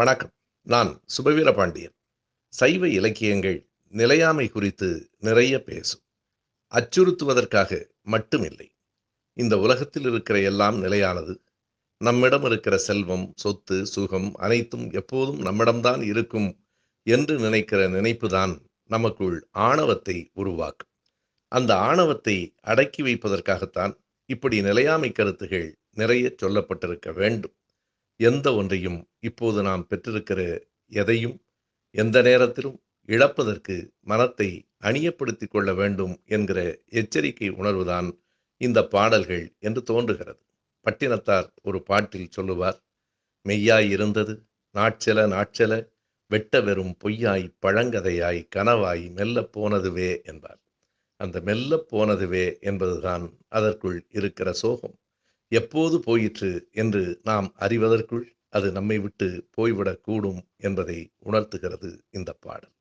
வணக்கம். நான் சுபவீர பாண்டியன். சைவ இலக்கியங்கள் நிலையாமை குறித்து நிறைய பேசும். அச்சுறுத்துவதற்காக மட்டுமில்லை. இந்த உலகத்தில் இருக்கிற எல்லாம் நிலையானது நம்மிடம் இருக்கிற செல்வம் சொத்து சுகம் அனைத்தும் எப்போதும் நம்மிடம்தான் இருக்கும் என்று நினைக்கிற நினைப்புதான் நமக்குள் ஆணவத்தை உருவாக்கும். அந்த ஆணவத்தை அடக்கி வைப்பதற்காகத்தான் இப்படி நிலையாமை கருத்துகள் நிறைய சொல்லப்பட்டிருக்க வேண்டும். எந்த ஒன்றையும் இப்போது நாம் பெற்றிருக்கிற எதையும் எந்த நேரத்திலும் இழப்பதற்கு மனத்தை அணியப்படுத்திக் கொள்ள வேண்டும் என்கிற எச்சரிக்கை உணர்வுதான் இந்த பாடல்கள் என்று தோன்றுகிறது. பட்டினத்தார் ஒரு பாட்டில் சொல்லுவார் மெய்யாய் இருந்தது நாட்செல நாட்செல வெட்ட வெறும் பொய்யாய் பழங்கதையாய் கனவாய் மெல்ல போனதுவே என்பார். அந்த மெல்ல போனதுவே என்பதுதான் அதற்குள் இருக்கிற சோகம். எப்போது போயிற்று என்று நாம் அறிவதற்குள் அது நம்மை விட்டு போய்விடக் கூடும் என்பதை உணர்த்துகிறது இந்த பாடல்.